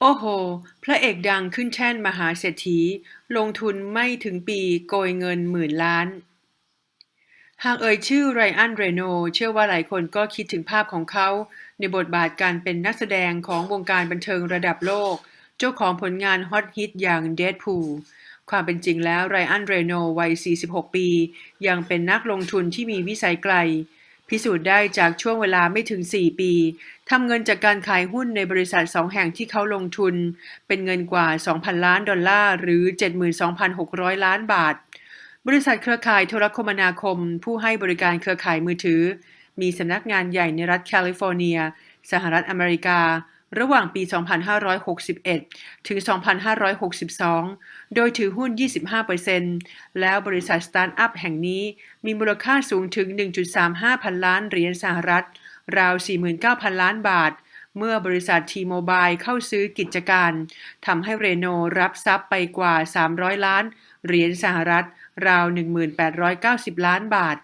โอ้โห พระเอกดังขึ้นแท่นมหาเศรษฐี ลงทุนไม่ถึงปีโกยเงินหมื่นล้าน หากเอ่ยชื่อไรอันเรโน เชื่อว่าหลายคนก็คิดถึงภาพของเขา ในบทบาทการเป็นนักแสดงของวงการบันเทิงระดับโลก เจ้าของผลงานฮอตฮิตอย่าง Deadpool ความเป็นจริงแล้วไรอันเรโนวัย 46 ปี ยังเป็นนักลงทุนที่มีวิสัยไกล พิสูจน์ได้จากช่วงเวลาไม่ถึง 4 ปีทำเงินจากการขายหุ้นในบริษัทสองแห่งที่เขาลงทุน เป็นเงินกว่า 2,000 ล้านดอลลาร์ หรือ 72,600 ล้านบาท บริษัทเครือข่ายโทรคมนาคม ผู้ให้บริการเครือข่ายมือถือ มีสำนักงานใหญ่ในรัฐแคลิฟอร์เนีย สหรัฐอเมริกา ระหว่างปี 2561 ถึง 2562 โดยถือหุ้น 25%แล้วบริษัทสตาร์ทอัพแห่งนี้มีมูลค่าสูงถึง 1.35 พันล้านเหรียญสหรัฐ ราว 49,000 ล้านบาท เมื่อบริษัททีโมบายเข้าซื้อกิจการ ทำให้เรโนรับทรัพย์ไปกว่า 300 ล้าน เหรียญสหรัฐ ราว 1,890 ล้านบาท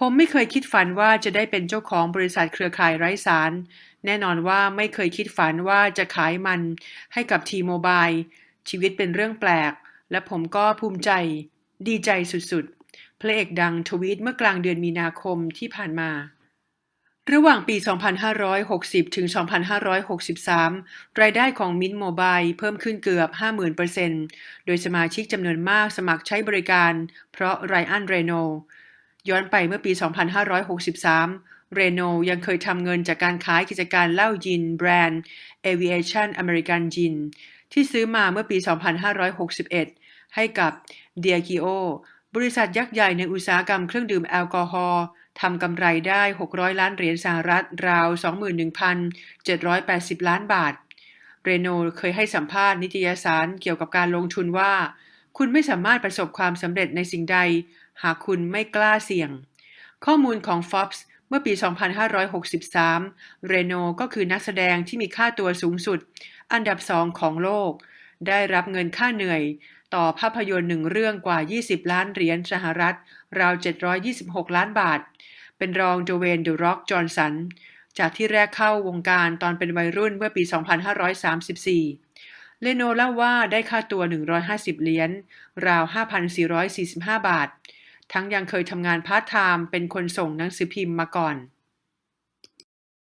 ผมไม่เคยคิดฝันว่าจะได้เป็นเจ้าของบริษัทเครือข่ายไร้สาร แน่นอนว่าไม่เคยคิดฝันว่าจะขายมันให้กับทีโมบายชีวิตเป็นเรื่องแปลก และผมก็ภูมิใจ ดีใจสุดๆ พระเอกดังทวีตเมื่อกลางเดือนมีนาคมที่ผ่านมา ระหว่างปี 2560 ถึง 2563 รายได้ของมินโมบายเพิ่มขึ้นเกือบ 50,000%โดยสมาชิกจำนวนมากสมัครใช้บริการ เพราะไรอันเรโน ย้อนไปเมื่อปี 2563 เรโนยังเคยทำเงินจากการขายกิจการเหล้ายินแบรนด์ Aviation American Gin ที่ซื้อมาเมื่อปี 2561 ให้กับ Diageo บริษัทยักษ์ใหญ่ในอุตสาหกรรมเครื่องดื่มแอลกอฮอล์ทำกำไรได้ 600 ล้านเหรียญสหรัฐ ราว 21,780 ล้านบาท เรโนเคยให้สัมภาษณ์นิตยสารเกี่ยวกับการลงทุนว่า คุณไม่สามารถประสบความสำเร็จในสิ่งใด หากคุณไม่กล้าเสี่ยง ข้อมูลของ Forbes เมื่อปี 2563 เรโนก็คือนักแสดงที่มีค่าตัวสูงสุด อันดับสองของโลก ได้รับเงินค่าเหนื่อย ต่อภาพยนตร์หนึ่งเรื่องกว่า 20 ล้านเหรียญสหรัฐ ราว 726 ล้านบาท เป็นรองโดเวนเดอะร็อกจอห์นสันจากที่แรกเข้าวงการตอนเป็นวัยรุ่นเมื่อปี 2534 เลโนเล่าว่าได้ค่าตัว 150 เหรียญ ราว 5,445 บาท ทั้งยังเคยทำงานพาร์ทไทม์เป็นคนส่งหนังสือพิมพ์มาก่อน